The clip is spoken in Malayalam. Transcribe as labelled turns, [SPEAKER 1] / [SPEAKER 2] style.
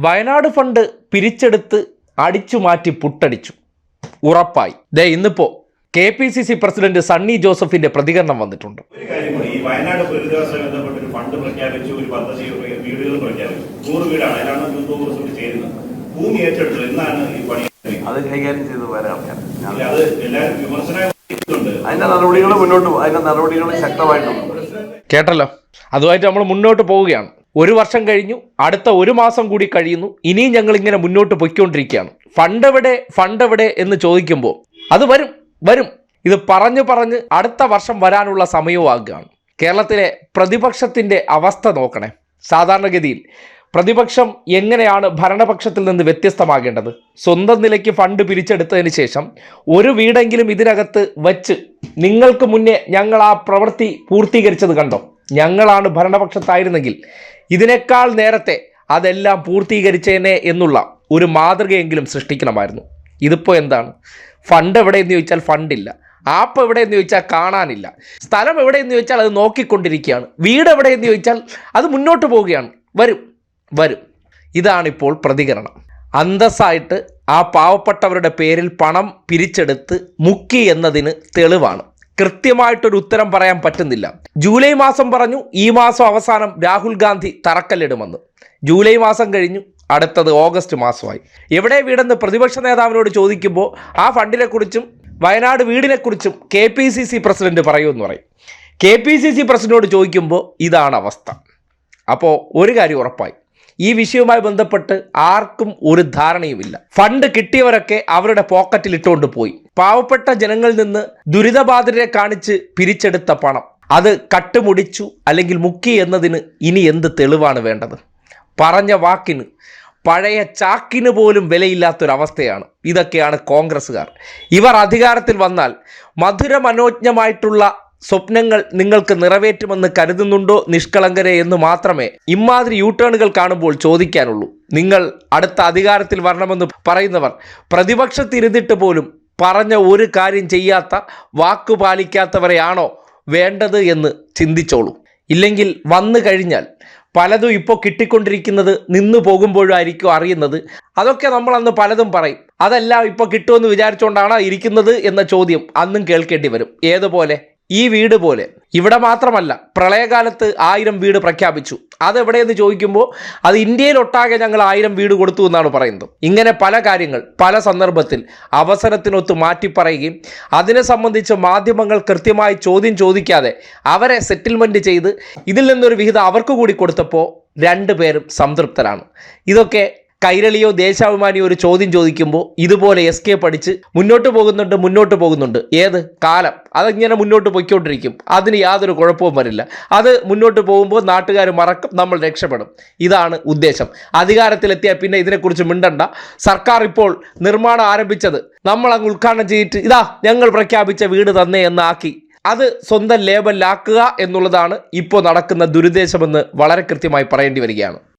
[SPEAKER 1] വയനാട് ഫണ്ട് പിരിച്ചെടുത്ത് അടിച്ചു മാറ്റി പുട്ടടിച്ചു. ഉറപ്പായി. ദേ ഇന്നിപ്പോ K P C C president Sunny ജോസഫിന്റെ പ്രതികരണം വന്നിട്ടുണ്ട്.
[SPEAKER 2] ഒരു കാര്യം കൂടി ഈ വയനാട് പുനരധിവാസവുമായി ബന്ധപ്പെട്ട് ഒരു ഫണ്ട് പ്രഖ്യാപിച്ചു ഒരു പദ്ധതി വീടുകൾ പ്രഖ്യാപിച്ചു. നൂറ് വീടാണ് അതിലാണ് മുന്നൂറ് റിസോർട്ട് ചേരുന്നത്. ഭൂമി ഏറ്റെടുത്തത് എന്നാണ് ഈ പണി ആരംഭിക്കുന്നത്?
[SPEAKER 3] അത് കൈകാര്യം ചെയ്ത് വരാം ഞാൻ. ഞാൻ
[SPEAKER 2] ഇല്ല, അത് എല്ലാവരും വിമർശനമുണ്ട്
[SPEAKER 3] അതിന്റെ നടപടികൾ മുന്നോട്ട് പോ- അതിന്റെ നടപടികൾ ശക്തമായിട്ടുണ്ട്.
[SPEAKER 1] കേട്ടല്ലോ? അതുമായിട്ട് നമ്മൾ മുന്നോട്ട് പോവുകയാണ്. ഒരു വർഷം കഴിഞ്ഞു അടുത്ത ഒരു മാസം കൂടി കഴിയുന്നു ഇനിയും ഞങ്ങൾ ഇങ്ങനെ മുന്നോട്ട് പൊയ്ക്കൊണ്ടിരിക്കുകയാണ്. ഫണ്ട് എവിടെ ഫണ്ട് എവിടെ എന്ന് ചോദിക്കുമ്പോൾ അത് വരും വരും. ഇത് പറഞ്ഞു പറഞ്ഞ് അടുത്ത വർഷം വരാനുള്ള സമയവും ആകുകയാണ് കേരളത്തിലെ പ്രതിപക്ഷത്തിന്റെ അവസ്ഥ നോക്കണേ. സാധാരണഗതിയിൽ പ്രതിപക്ഷം എങ്ങനെയാണ് ഭരണപക്ഷത്തിൽ നിന്ന് വ്യത്യസ്തമാകേണ്ടത്? സ്വന്തം നിലയ്ക്ക് ഫണ്ട് പിരിച്ചെടുത്തതിന് ശേഷം ഒരു വീടെങ്കിലും ഇതിനകത്ത് വച്ച് നിങ്ങൾക്ക് മുന്നേ ഞങ്ങൾ ആ പ്രവൃത്തി പൂർത്തീകരിച്ചത് കണ്ടോ? ഞങ്ങളാണ് ഭരണപക്ഷത്തായിരുന്നെങ്കിൽ ഇതിനേക്കാൾ നേരത്തെ അതെല്ലാം പൂർത്തീകരിച്ചേനെ എന്നുള്ള ഒരു മാതൃകയെങ്കിലും സൃഷ്ടിക്കണമായിരുന്നു. ഇതിപ്പോൾ എന്താണ്? ഫണ്ട് എവിടെയെന്ന് ചോദിച്ചാൽ ഫണ്ടില്ല. ആപ്പ് എവിടെയെന്ന് ചോദിച്ചാൽ കാണാനില്ല. സ്ഥലം എവിടെയെന്ന് ചോദിച്ചാൽ അത് നോക്കിക്കൊണ്ടിരിക്കുകയാണ്. വീട് എവിടെയെന്ന് ചോദിച്ചാൽ അത് മുന്നോട്ട് പോവുകയാണ്. വരും വരും. ഇതാണിപ്പോൾ പ്രതികരണം. അന്തസ്സായിട്ട് ആ പാവപ്പെട്ടവരുടെ പേരിൽ പണം പിരിച്ചെടുത്ത് മുക്കി എന്നതിന് തെളിവാണ്. കൃത്യമായിട്ടൊരു ഉത്തരം പറയാൻ പറ്റുന്നില്ല. ജൂലൈ മാസം പറഞ്ഞു ഈ മാസം അവസാനം രാഹുൽ ഗാന്ധി തറക്കല്ലിടുമെന്ന്. ജൂലൈ മാസം കഴിഞ്ഞു അടുത്തത് ഓഗസ്റ്റ് മാസമായി. എവിടെ വീടെന്ന് പ്രതിപക്ഷ നേതാവിനോട് ചോദിക്കുമ്പോൾ ആ ഫണ്ടിനെക്കുറിച്ചും Wayanad വീടിനെക്കുറിച്ചും K P C C president പറയുമെന്ന് പറയും. കെ പി സി സി പ്രസിഡന്റിനോട് ചോദിക്കുമ്പോൾ ഇതാണ് അവസ്ഥ. അപ്പോൾ ഒരു കാര്യം ഉറപ്പായി. ഈ വിഷയവുമായി ബന്ധപ്പെട്ട് ആർക്കും ഒരു ധാരണയുമില്ല. ഫണ്ട് കിട്ടിയവരൊക്കെ അവരുടെ പോക്കറ്റിൽ ഇട്ടുകൊണ്ട് പോയി. പാവപ്പെട്ട ജനങ്ങളിൽ നിന്ന് ദുരിതബാധിതരെ കാണിച്ച് പിരിച്ചെടുത്ത പണം. അത് കട്ടുമുടിച്ചു അല്ലെങ്കിൽ മുക്കി എന്നതിന് ഇനി എന്ത് തെളിവാണ് വേണ്ടത്? പറഞ്ഞ വാക്കിന് പഴയ ചാക്കിന് പോലും വിലയില്ലാത്തൊരവസ്ഥയാണ്. ഇതൊക്കെയാണ് കോൺഗ്രസ്സുകാർ. ഇവർ അധികാരത്തിൽ വന്നാൽ മധുര മനോജ്ഞമായിട്ടുള്ള സ്വപ്നങ്ങൾ നിങ്ങൾക്ക് നിറവേറ്റുമെന്ന് കരുതുന്നുണ്ടോ നിഷ്കളങ്കരെ എന്ന് മാത്രമേ ഇമാതിരി യൂട്ടേണുകൾ ടേണുകൾ കാണുമ്പോൾ ചോദിക്കാനുള്ളൂ. നിങ്ങൾ അടുത്ത അധികാരത്തിൽ വരണമെന്ന് പറയുന്നവർ പ്രതിപക്ഷത്തിരുന്നിട്ട് പോലും പറഞ്ഞ ഒരു കാര്യം ചെയ്യാത്ത വാക്കു പാലിക്കാത്തവരെയാണോ വേണ്ടത് എന്ന് ചിന്തിച്ചോളൂ. ഇല്ലെങ്കിൽ വന്നു കഴിഞ്ഞാൽ പലതും ഇപ്പോൾ കിട്ടിക്കൊണ്ടിരിക്കുന്നത് നിന്നു പോകുമ്പോഴായിരിക്കും അറിയുന്നത്. അതൊക്കെ നമ്മൾ അന്ന് പലതും പറയും. അതെല്ലാം ഇപ്പോൾ കിട്ടുമെന്ന് വിചാരിച്ചുകൊണ്ടാണ് ഇരിക്കുന്നത് എന്ന ചോദ്യം അന്നും കേൾക്കേണ്ടി വരും. ഏതുപോലെ? ഈ വീട് പോലെ. ഇവിടെ മാത്രമല്ല പ്രളയകാലത്ത് ആയിരം വീട് പ്രഖ്യാപിച്ചു. അതെവിടെയെന്ന് ചോദിക്കുമ്പോൾ അത് ഇന്ത്യയിലൊട്ടാകെ ഞങ്ങൾ ആയിരം വീട് കൊടുത്തു എന്നാണ് പറയുന്നത്. ഇങ്ങനെ പല കാര്യങ്ങൾ പല സന്ദർഭത്തിൽ അവസരത്തിനൊത്ത് മാറ്റി മാറ്റിപ്പറയുകയും അതിനെ സംബന്ധിച്ച് മാധ്യമങ്ങൾ കൃത്യമായി ചോദ്യം ചോദിക്കാതെ അവരെ സെറ്റിൽമെന്റ് ചെയ്ത് ഇതിൽ നിന്നൊരു വിഹിതം അവർക്ക് കൂടി കൊടുത്തപ്പോൾ രണ്ടുപേരും സംതൃപ്തരാണ്. ഇതൊക്കെ കൈരളിയോ ദേശാഭിമാനിയോ ഒരു ചോദ്യം ചോദിക്കുമ്പോൾ ഇതുപോലെ എസ്കേപ്പ് പഠിച്ച് മുന്നോട്ട് പോകുന്നുണ്ട് മുന്നോട്ട് പോകുന്നുണ്ട്. ഏത്? കാലം. അതിങ്ങനെ മുന്നോട്ട് പൊയ്ക്കൊണ്ടിരിക്കും. അതിന് യാതൊരു കുഴപ്പവും വരില്ല. അത് മുന്നോട്ട് പോകുമ്പോൾ നാട്ടുകാർ മറക്കും നമ്മൾ രക്ഷപ്പെടും. ഇതാണ് ഉദ്ദേശം. അധികാരത്തിലെത്തിയാൽ പിന്നെ ഇതിനെക്കുറിച്ച് മിണ്ടണ്ട. സർക്കാർ ഇപ്പോൾ നിർമ്മാണം ആരംഭിച്ചത്. നമ്മൾ അങ്ങ് ഉദ്ഘാടനം ചെയ്തിട്ട് ഇതാ ഞങ്ങൾ പ്രഖ്യാപിച്ച വീട് തന്നേ എന്നാക്കി. അത് സ്വന്തം ലേബലിലാക്കുക എന്നുള്ളതാണ് ഇപ്പോൾ നടക്കുന്ന ദുരുദ്ദേശമെന്ന് വളരെ കൃത്യമായി പറയേണ്ടി വരികയാണ്.